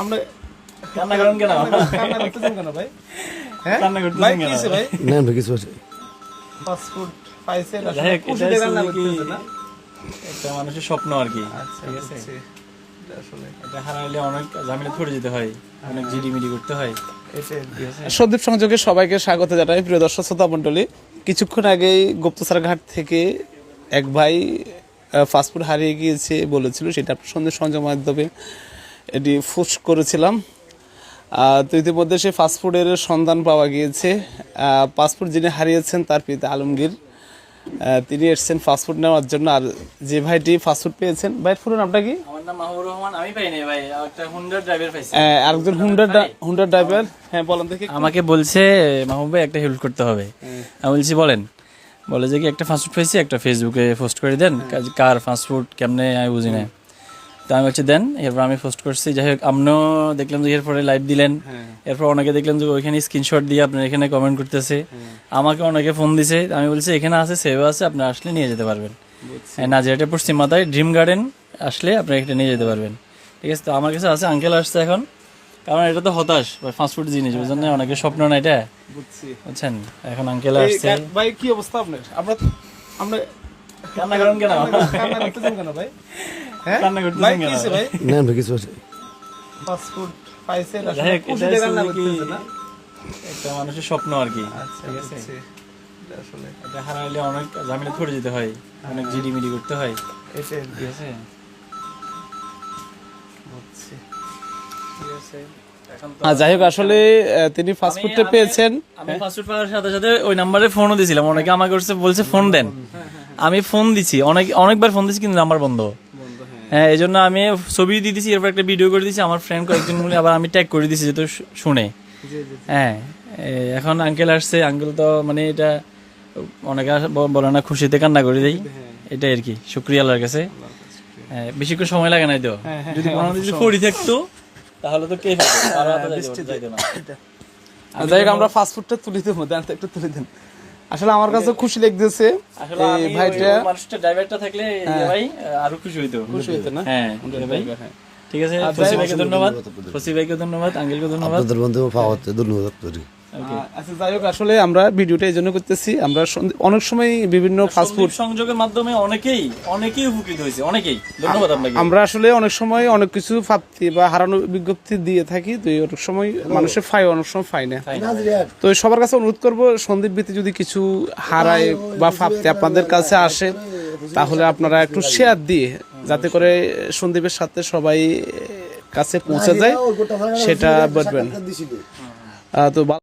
আমরা কান্না করেন কেন? কান্না করতেছেন কেন ভাই? হ্যাঁ? কান্না করতেছেন কেন? ভাই? না না কিছু আছে। খুশি না একটা মানুষের স্বপ্ন আর কি। আচ্ছা ঠিক আছে? এটা হারাইলে অনেক ঝামেলা পড়ে যেতে হয় অনেক জিডিমিডি করতে হয়। সংযোগে সবাইকে স্বাগত জানাই। প্রিয় দর্শক শ্রোতা মণ্ডলী কিছুক্ষণ আগেই গুপ্তসর ঘাট থেকে এক ভাই ফাস্টফুড হারিয়ে গিয়েছে বলেছিল সেটা আপনার সন্দেহ সংযোগ মাধ্যমে এটি ফুস করেছিলাম। তো ইতিমধ্যে সে ফাস্টফুডের সন্ধান পাওয়া গিয়েছে। পাসপোর্ট যিনি হারিয়েছেন তার পিতা আলমগীর। তিনি এসেছেন ফাস্টফুড নেওয়ার জন্য। আর যে ভাইটি ফাস্টফুড পেয়েছেন ভাইয়ের পুরো নামটা কি? আমার নাম মাহবুর রহমান আমি পাইনি ভাই একটা হুন্ডার ড্রাইভার পাইছি। আহ, আরেকজন হুন্ডার ডা- হুন্ডার ড্রাইভার হ্যাঁ বলেন দেখি। আমাকে বলছে মাহবুব ভাই একটা হেল্প করতে হবে। আমি বলছি বলেন। বলে যে কি একটা ফাস্টফুড পেয়েছি একটা ফেসবুকে পোস্ট করে দেন কার ফাস্টফুড কেমনে আমি বুঝি না। তো আমি হচ্ছে দেন এরপর আমি পোস্ট করছি। যাই হোক আপনিও দেখলাম যে এরপরে লাইভ দিলেন। এরপর অনেকে দেখলাম যে ওইখানে স্ক্রিনশট দিয়ে আপনার এখানে কমেন্ট করতেছে। আমাকে অনেকে ফোন দিছে। আমি বলছি এখানে আছে সেভ আছে আপনি আসলে নিয়ে যেতে পারবেন। হ্যাঁ, নাজিরাটে পশ্চিম মাথায় ড্রিম গার্ডেন আসলে আপনি এখানে নিয়ে যেতে পারবেন। ঠিক আছে তো আমার কাছে আছে আঙ্কেল আসছে এখন। কারণ এটা তো হতাশ ভাই ফাস্টফুড জিনিস বুঝলেন না? অনেকে স্বপ্ন না এটা। বুঝছি। বুঝছেন? এখন আঙ্কেল আসছে। ভাই কি অবস্থা আপনার? আমরা আমরা কান্না করেন কেন? কান্না করতেছেন কেন ভাই? হ্যাঁ? কান্না করতেছেন ভাই কেন? ভাই? না না কিছু আছে ফাস্ট ফুড পাইছেন যাই আসলে হোক, খুশি এটা দিয়ে রান্না হচ্ছে কি- করতেছেন না? একটা মানুষের স্বপ্ন আর কি। আচ্ছা ঠিক আছে? বুঝছি। এটা আসলে এটা হারাইলে অনেক ঝামেলা পড়ে যেতে হয় অনেক জিডিমিডি করতে হয়। আর ঠিক আছে? বুঝছি। যাই হোক আসলে তিনি ফাস্টফুডটা পেয়েছেন। আমি ফাস্টফুড পাওয়ার সাথে সাথে ওই নাম্বারে ফোনও দিয়েছিলাম অনেকে আমাকে করছে বলছে ফোন দেন। আমি ফোন দিছি। অনেক অনেকবার ফোন দিছি কিন্তু নাম্বার বন্ধ। হ্যাঁ। এই জন্য আমি ছবি দিয়ে দিছি এরপর একটা ভিডিও করে দিছি। আমার ফ্রেন্ড কয়েকজন মিলে আবার আমি ট্যাগ করে দিছি যেহেতু শুনে। হ্যাঁ এখন আঙ্কেল আসছে। আঙ্কেল তো মানে এটা অনেকে বলে না খুশিতে কান্না করে দেই এটাই আর কি। শুক্রিয়া আল্লাহর কাছে। হ্যাঁ বেশি করে সময় লাগে নাই তো। যদি কোনো যদি পড়ি থাকতো তাহলে তো কে না। আহ, যাই হোক আমরা তুলে দেবো দেন একটু তুলে দেন। আসলে আমার কাছে খুশি লাগতেছে আসলে এই ভাইটা মানুষটা ড্রাইভারটা থাকলে ভাই আরও খুশি হইতো। খুশি হইতো না? হ্যাঁ ভাই। হ্যাঁ। ঠিক আছে ফসি ভাইকে ধন্যবাদ। ফসি ভাইকে ধন্যবাদ আঙ্গেলকে ধন্যবাদ। আপনাদের বন্ধু পাওয়া হচ্ছে ধন্যবাদ আচ্ছা যাই হোক আসলে আমরা ভিডিওটা এই জন্য করতেছি। আমরা অনেক সময় বিভিন্ন ফাস্টফুড সংযোগের মাধ্যমে অনেকেই অনেকেই উপকৃত হয়েছে অনেকেই। ধন্যবাদ আপনাকে। আমরা আসলে অনেক সময় অনেক কিছু প্রাপ্তি বা হারানো বিজ্ঞপ্তি দিয়ে থাকি তো অনেক সময় মানুষের ফাই অনেক সময় ফাই না। তো সবার কাছে অনুরোধ করব সন্দীপ বৃত্তি যদি কিছু হারায় বা প্রাপ্তি আপনাদের কাছে আসে তাহলে আপনারা একটু শেয়ার দিয়ে যাতে করে সন্দীপের সাথে সবাই কাছে পৌঁছে যায় সেটা বলবেন। তো বা-